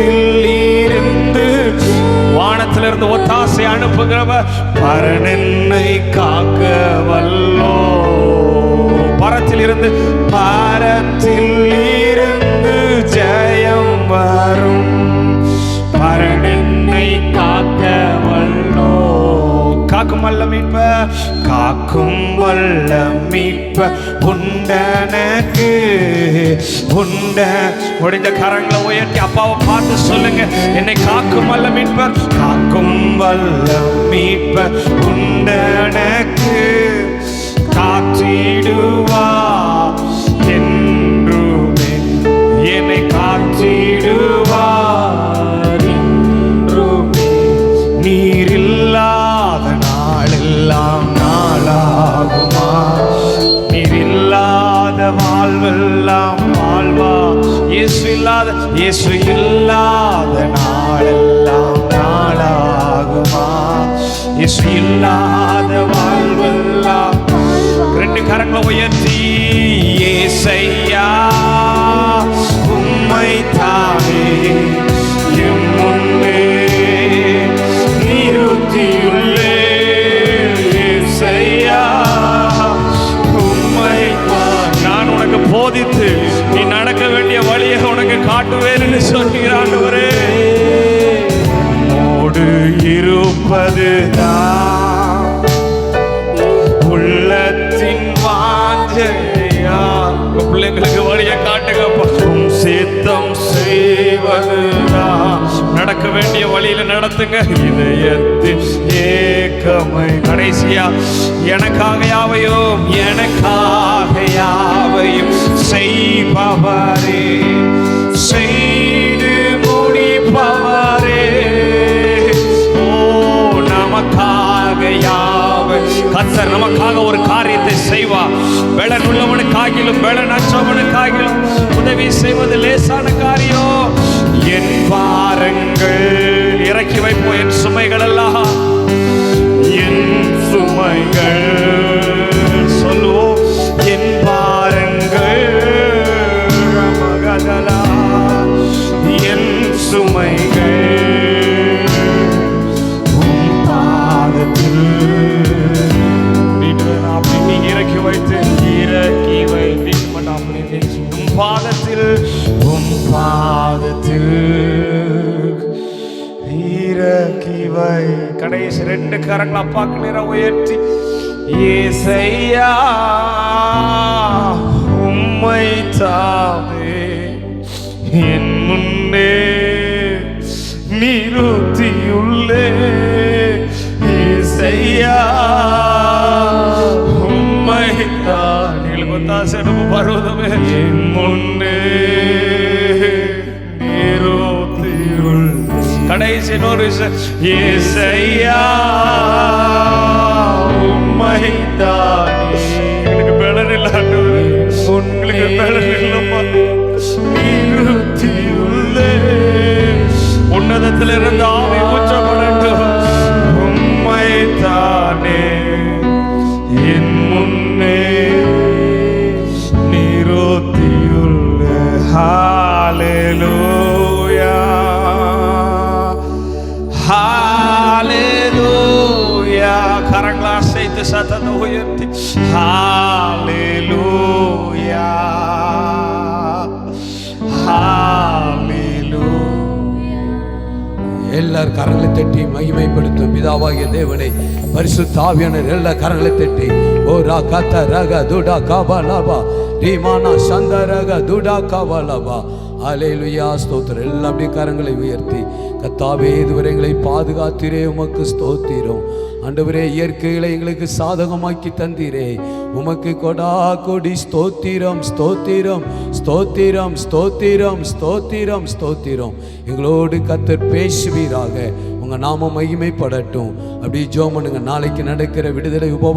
பாரத்தில் இருந்து வானத்திலிருந்து ஒத்தாசை அனுப்புகிறவர் பரனென்னை காக்க வல்லோ பரத்தில் இருந்து பரத்தில் வல்ல மீட்ப காக்கும் வல்ல மீட்ப உண்டனக்கு உண்ட. முடிந்த கரங்களை உயர்த்தி அப்பாவை பார்த்து சொல்லுங்க. என்னை காக்கும் வல்ல மீட்ப காக்கும் வல்ல மீட்ப உண்டனக்கு. நீரில்லாத வாழ்வெல்லாம் வாழ்வா. இயேசு இல்லாத இயேசு இல்லாத நாளெல்லாம் நாளாகுமா? இயேசு இல்லாத வாழ்வெல்லாம். ரெண்டு கரங்களை உயர்த்தி இயேசை மோடு இருப்பதுதான். உள்ளத்தின் வாஞ்சையா? பிள்ளைங்களுக்கு வழியை காட்டுங்க உம் சித்தம் செய்வதுதான். நடக்க வேண்டிய வழியில நடத்துங்க. இதயத்தின் ஏக்கமை கடைசியா. எனக்காக யாவையும் எனக்காக யாவையும் செய்பவரே. கத்தர் நமக்காக ஒரு காரியத்தை செய்வா பெலன் உள்ளவனுக்காகிலும் பெலன் அற்றவனுக்காகிலும் உதவி செய்வது லேசான காரியம் என் பாரங்கள் இறக்கி வைப்போம் என் சுமைகள் எல்லாம். என் சுமைகள் சொல்லுவோம் என் பாரங்கள். மகதல கடைசி ரெண்டு கரங்கள் அப்பாக்கு நேரம் உயர்த்தி. ஏசையா உம்மை தாவே என் முன்னே நிறுத்தியுள்ளே. இசையா உம்மை தான் பர்வதமே. என் முன்னே கடைசி இன்னொரு இசையா உம்மை தானே எனக்கு பலன் இல்லாண்டு உங்களுக்கு பலன் இல்லம்மா நிறுத்தியுள்ளே உன்னதத்தில் இருந்து ஆவி ஊற்றப்படட்டும் உம்மை தானே என் முன்னே நிறுத்தியுள்ள ஹalleluya கரங்களை அசைத்து சத்தத்தை உயர்த்தி ஹalleluya எல்லார் கரங்களை தட்டி மகிமைப்படுத்தும் பிதாவாகிய தேவனை தாவியனர் எல்லா கரங்களை தட்டி. ஓ ரா கத்த ரக துடா காபா லாபா. ரீமானா சந்த ரக துடா காபா லாபா. அலையிலுயா ஸ்தோத்திரம். எல்லாம் அப்படியே கரங்களை உயர்த்தி. கத்தாவே இதுவரை எங்களை பாதுகாத்திரே உமக்கு ஸ்தோத்திரம். ஆண்டவரே இயற்கைகளை எங்களுக்கு சாதகமாக்கி தந்தீரே. உமக்கு கொடா கொடி ஸ்தோத்திரம் ஸ்தோத்திரம் ஸ்தோத்திரம் ஸ்தோத்திரம் ஸ்தோத்திரம் ஸ்தோத்திரம். எங்களோடு கத்தர் பேசுவீராக. உங்கள் நாம மகிமைப்படட்டும். அப்படி ஜோம் பண்ணுங்க. நாளைக்கு நடக்கிற விடுதலை உப